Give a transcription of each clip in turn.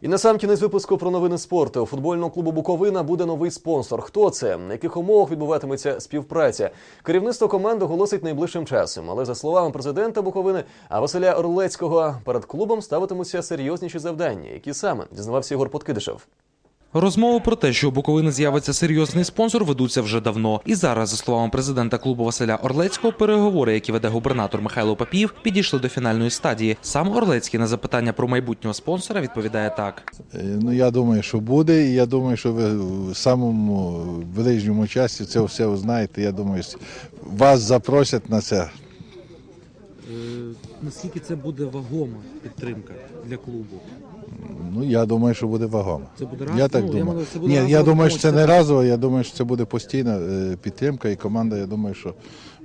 І на сам кінець випуску про новини спорту. У футбольного клубу Буковина буде новий спонсор. Хто це? На яких умовах відбуватиметься співпраця? Керівництво команди оголосить найближчим часом. Але за словами президента Буковини а Василя Орлецького, перед клубом ставитимуться серйозніші завдання. Які саме дізнавався Ігор Подкидишев. Розмови про те, що у Буковини з'явиться серйозний спонсор, ведуться вже давно. І зараз, за словами президента клубу Василя Орлецького, переговори, які веде губернатор Михайло Папіїв, підійшли до фінальної стадії. Сам Орлецький на запитання про майбутнього спонсора відповідає так: Е, Ну, я думаю, що буде, і я думаю, що ви в самому ближньому часі це все узнаєте. Я думаю, вас запросять на це. наскільки це буде вагома підтримка для клубу? Ну, я думаю, що буде вагома. Це буде Я так думаю. Ні, я думаю, що це не разово, я думаю, що це буде постійна е, підтримка, і команда, я думаю, що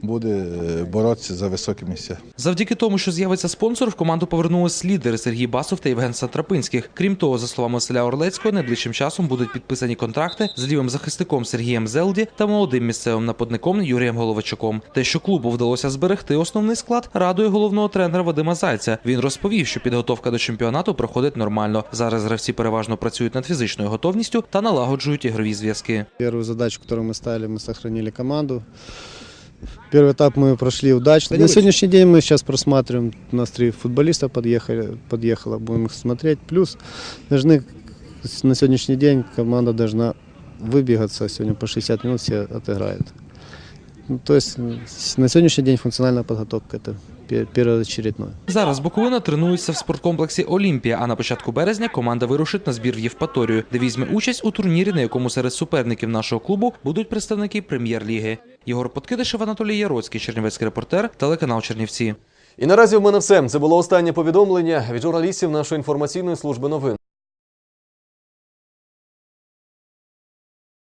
буде е, боротися за високі місця. Завдяки тому, що з'явиться спонсор, в команду повернулись лідери Сергій Басов та Євген Сатрапинських. Крім того, за словами Василя Орлецького, найближчим часом будуть підписані контракти з лівим захисником Сергієм Зелді та молодим місцевим нападником Юрієм Головачуком. Те, що клубу вдалося зберегти основний склад, радує головного тренера Вадима Зайця. Він розповів, що підготовка до чемпіонату проходить нормально. Зараз гравці переважно працюють над фізичною готовністю та налагоджують ігрові зв'язки. Первую задачу, которую мы ставили, мы сохранили команду. Первый этап мы прошли удачно. На сегодняшний день мы сейчас просматриваем, у нас три футболиста подъехали, подъехало, будем их смотреть. Плюс должны на сегодняшний день команда должна выбегаться, сегодня по 60 минут все отыграют. Ну, то есть на сегодняшний день функциональная подготовка это пе- первоочередное. Зараз Буковина тренується в спорткомплексі Олімпія. А на початку березня команда вирушить на збір в Євпаторію, де візьме участь у турнірі, на якому серед суперників нашого клубу будуть представники прем'єр-ліги. Єгор Подкидишев, Анатолій Яроцький, Чернівецький репортер, телеканал Чернівці. І наразі в мене все. Це було останнє повідомлення від журналістів нашої інформаційної служби новин.